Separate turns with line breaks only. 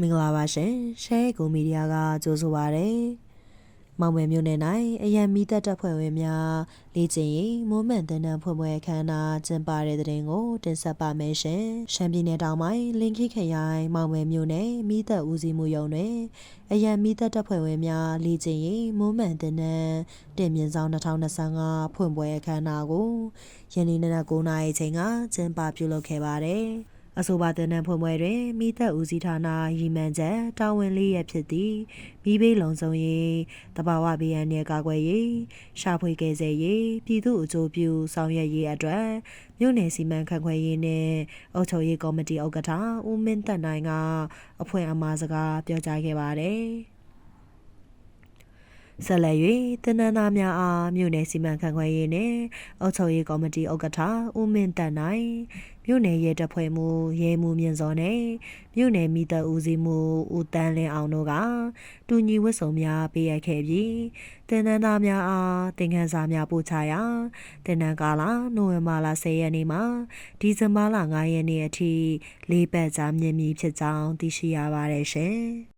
မင်္ဂလာပါရှင်ရှဲကိုမီဒီယာကကြိုဆိုပါရစေမောင်မယ်မျိုးနယ်၌အရန်မီသက်တပ်ဖွဲ့ဝင်များလေ့ကျင့်ရေးမွမ်းမံတန်းတန်းဖွင့်ပွဲအခမ်းအနားကျင်းပတဲ့တဲ့တင်ကိုတင်ဆက်ပါမယ်ရှင်ရှမ်းပြည်နယ်တောင်ပိုင်းလင်ခိခရိုင်မောင်မယ်မျိုးနယ်မီသက်ဦးစီးမှုရုံတွင်အရန်မီသက်တပ်ဖွဲ့ဝင်များလေ့ကျင့်ရေးမွမ်းမံတန်းတန်းတင်မြင့်ဆောင်2025ဖွင့်ပွဲအခမ်းအနားကိုယနေ့နနက်9:00နာရီချိန်ကကျင်းပပြုလုပ်ခဲ့ပါတယ် အဆိုပါတင်နန်းဖွင့်ပွဲတွင်မိသက်ဦးစီးဌာနရီမန်ချက်တာဝန်လေးရဖြစ်သည့်မိဘေးလုံဆုံးရေးတဘာဝဘေးရန်ရဲ့ကာကွယ်ရေးရှာဖွေကယ်ဆယ်ရေးပြည်သူ့အကျိုးပြုဆောင်ရွက်ရေးအတွက်မြို့နယ်စီမံခန့်ခွဲရေးနှင့်အုပ်ချုပ်ရေးကော်မတီဥက္ကဋ္ဌဦးမင်းတက်နိုင်ကအဖွဲ့အမှားစကားပြောကြားခဲ့ပါတယ် ဆက်လက်၍တင်နန်းသားများအားမြို့နယ်စီမံခန့်ခွဲရေးနှင့်အုပ်ချုပ်ရေးကော်မတီဥက္ကဋ္ဌဦးမင်းတက်နိုင်မြို့နယ်ရဲတပ်ဖွဲ့မှူးရဲမှူးမြင့်စောနှင့်မြို့နယ်မိသက်ဦးစီးမှုဦးတန်းလင်းအောင်တို့ကတူညီဝတ်စုံများပေးအပ်ခဲ့ပြီးတင်နန်းသားများအားတင်ခန်းစာများပို့ချရာတင်နန်းကာလနိုဝင်ဘာလ10ရက်နေ့မှဒီဇင်ဘာလ9ရက်နေ့အထိလေးပတ်ကြာမြင့်မီဖြစ်ကြောင်းသိရှိရပါတယ်ရှင်